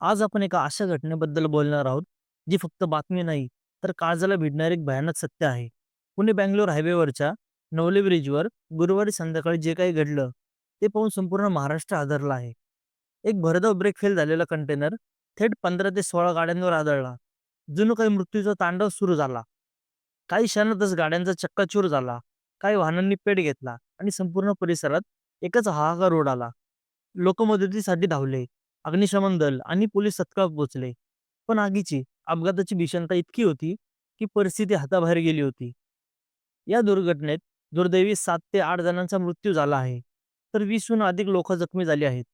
आज आपण एका अशा घटनेबद्दल बोलणार आहोत, जी फक्त बातमी नाही, तर काळजाला भिडणारे एक भयानक सत्य आहे. पुणे बँगलोर हायवेवरच्या नवले ब्रिजवर गुरुवारी संध्याकाळी जे काही घडलं, ते पाहून संपूर्ण महाराष्ट्र आदरला आहे. एक भरधाव ब्रेक फेल झालेला कंटेनर थेट 15 ते 16 गाड्यांवर आदळला. जुनं काही मृत्यूचा तांडव सुरू झाला. काही क्षणातच गाड्यांचा चक्काचूर झाला. काही वाहनांनी पेट घेतला आणि संपूर्ण परिसरात एकच हाहाकार उडाला. लोक मदतीसाठी धावले. अग्निशमन दल आणि पोलीस तत्काळ पोहोचले. पण आगीची, अपघाताची भीषणता इतकी होती, की परिस्थिती हाताबाहेर गेली होती. या दुर्घटनेत दुर्दैवी सात ते आठ जणांचा मृत्यू झाला आहे. तर वीसहून अधिक लोक जखमी झाली आहेत.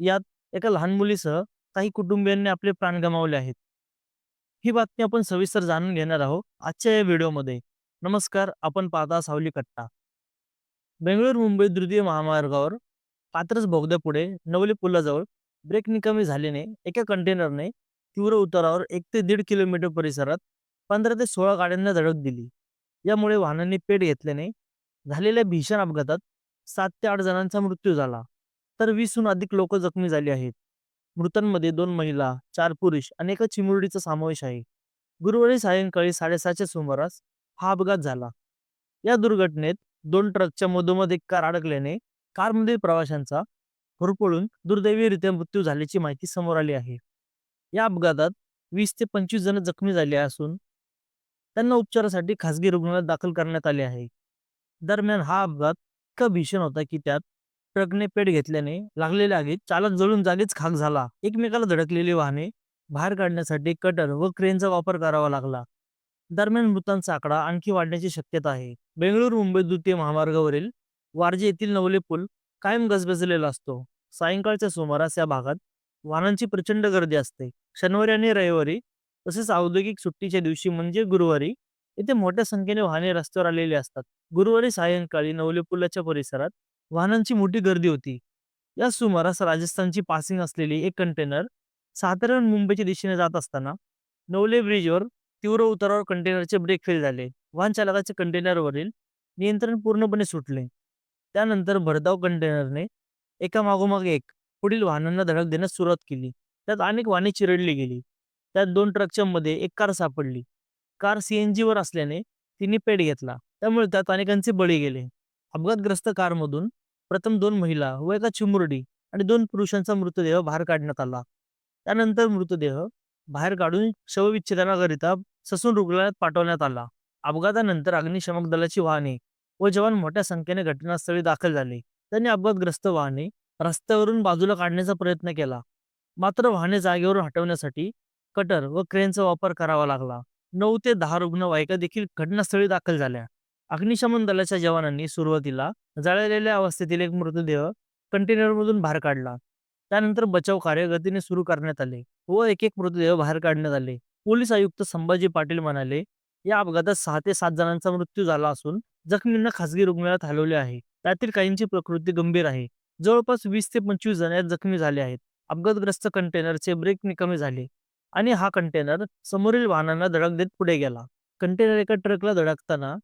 यात एका लहान मुलीसह काही कुटुंबियांनी आपले प्राण गमावले आहेत. ही बातमी आपण सविस्तर जाणून घेणार आहोत आजच्या या व्हिडिओमध्ये. नमस्कार, आपण पाहता सावली कट्टा. बेंगळूर मुंबई द्वितीय महामार्गावर पात्रस बोगद्यापुढे नवले पुलाजवळ ब्रेक निकामी झाल्याने एका कंटेनरने तीव्र उतारावर एक ते दीड किलोमीटर परिसरात 15 ते 16 गाड्यांना धडक दिली. यामुळे वाहनांनी पेट घेतल्याने झालेल्या भीषण अपघातात सात ते आठ जणांचा मृत्यू झाला. तर वीसहून अधिक लोक जखमी झाली आहेत. मृतांमध्ये दोन महिला, चार पुरुष आणि एका चिमुरडीचा समावेश आहे. गुरुवारी सायंकाळी 6:30च्या सुमारास हा अपघात झाला. या दुर्घटनेत दोन ट्रकच्या मधोमध एक कार अडकल्याने कारमधील प्रवाशांचा होरपळून दुर्दैवीरित्या मृत्यू झाल्याची माहिती समोर आली आहे. या अपघातात वीस ते 25 जण जखमी झाले असून त्यांना उपचारासाठी खासगी रुग्णालयात दाखल करण्यात आले आहे. दरम्यान हा अपघात इतका भीषण होता की त्यात ट्रकने पेट घेतल्याने लागलेल्या आगीत चालक जळून जागीच खाक झाला. एकमेकाला धडकलेली वाहने बाहेर काढण्यासाठी कटर व क्रेनचा वापर करावा लागला. दरम्यान मृतांचा आकडा आणखी वाढण्याची शक्यता आहे. बेंगळूर मुंबई द्वितीय महामार्गावरील वारजे येथील नवले पूल कायम गजबजलेला असतो. सायंकाळच्या सुमारास या भागात वाहनांची प्रचंड गर्दी असते. शनिवारी आणि रविवारी तसेच औद्योगिक सुट्टीच्या दिवशी म्हणजे गुरुवारी येथे मोठ्या संख्येने वाहने रस्त्यावर आलेली असतात. गुरुवारी सायंकाळी नवले पुलाच्या परिसरात वाहनांची मोठी गर्दी होती. या सुमारास राजस्थानची पासिंग असलेली एक कंटेनर साताऱ्याहून मुंबईच्या दिशेने जात असताना नवले ब्रिजवर तीव्र उतारावर कंटेनरचे ब्रेक फेल झाले. वाहन चालकाचे कंटेनरवरील नियंत्रण पूर्णपणे सुटले. त्यानंतर भरधाव कंटेनरने एकामागोमाग एक पुढील वाहनांना धडक देण्यास सुरुवात केली. त्यात अनेक वाहने चिरडली गेली. त्यात दोन ट्रकच्या मध्ये एक कार सापडली. कार सीएनजीवर असल्याने तिने पेट घेतला. त्यामुळे त्यात अनेकांचे बळी गेले. अपघातग्रस्त कारमधून प्रथम दोन महिला व एका चिमुरडी आणि दोन पुरुषांचा मृतदेह बाहेर काढण्यात आला. त्यानंतर मृतदेह बाहेर काढून शवविच्छेदनाकरिता ससून रुग्णालयात पाठवण्यात आला. अपघातानंतर अग्निशमक दलाची वाहने व जवान मोठ्या संख्येने घटनास्थळी दाखल झाले. त्यांनी अपघातग्रस्त वाहने रस्त्यावरून बाजूला काढण्याचा प्रयत्न केला. मात्र वाहने जागेवरून हटवण्यासाठी कटर व क्रेनचा वापर करावा लागला. नऊ ते दहा रुग्णवाहिका देखील घटनास्थळी दाखल झाल्या. अग्निशमन दलाच्या जवानांनी सुरुवातीला जळलेल्या अवस्थेतील एक मृतदेह कंटेनरमधून बाहेर काढला. त्यानंतर बचाव कार्य गतीने सुरू करण्यात आले व एक एक मृतदेह बाहेर काढण्यात आले. पोलीस आयुक्त संभाजी पाटील म्हणाले, या अपघातात सहा ते सात जणांचा मृत्यू झाला असून जखमींना खासगी रुग्णालयात हलवले आहे. त्यातील काहींची प्रकृती गंभीर आहे. जवळपास वीस ते 25 जण यात जखमी झाले आहेत. अपघातग्रस्त कंटेनरचे ब्रेक निकामी झाले आणि हा कंटेनर समोरील वाहनांना धडक देत पुढे गेला. कंटेनर एका ट्रकला धडकताना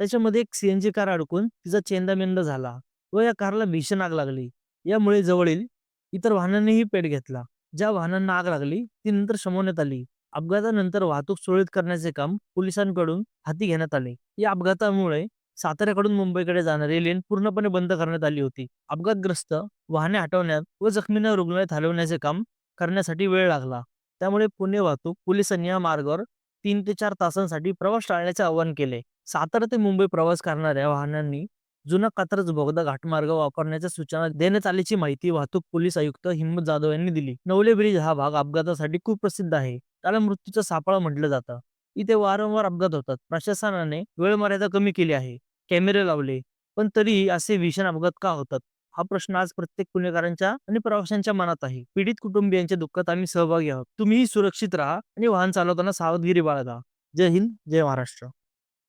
त्याच्यामध्ये एक सीएनजी कार अडकून तिचा चेंदामेंद झाला व या कारला भीषण आग लागली. यामुळे जवळील इतर वाहनांनीही पेट घेतला. ज्या वाहनांना आग लागली ती नंतर शमवण्यात आली. अपघातानंतर वाहतूक सुरळीत करण्याचे काम पोलिसांकडून हाती घेण्यात आले. या अपघातामुळे साताऱ्याकडून मुंबईकडे जाणारी लेन पूर्णपणे बंद करण्यात आली होती. अपघातग्रस्त वाहने हटवण्यात व जखमींना रुग्णालयात हलवण्याचे काम करण्यासाठी वेळ लागला. त्यामुळे पुणे वाहतूक पोलिसांनी या मार्गावर तीन ते चार तासांसाठी प्रवास टाळण्याचे आवाहन केले. सातारा ते मुंबई प्रवास करणाऱ्या वाहनांनी जुना कात्रज बोगदा घाटमार्ग वापरण्याच्या सूचना देण्यात आल्याची माहिती वाहतूक पोलीस आयुक्त हिंमत जाधव यांनी दिली. नवले ब्रिज हा भाग अपघातासाठी खूप प्रसिद्ध आहे. त्याला मृत्यूचा सापळा म्हटलं जातं. इथे वारंवार अपघात होतात. प्रशासनाने वेळ मर्यादा कमी केली आहे. कॅमेरे लावले, पण तरीही असे भीषण अपघात का होतात? हा प्रश्न आज प्रत्येक पुणेकरांच्या आणि प्रवाशांच्या मनात आहे. पीडित कुटुंबियांच्या दुःखात आम्ही सहभागी आहोत. तुम्हीही सुरक्षित राहा आणि वाहन चालवताना सावधगिरी बाळगा. जय हिंद, जय महाराष्ट्र.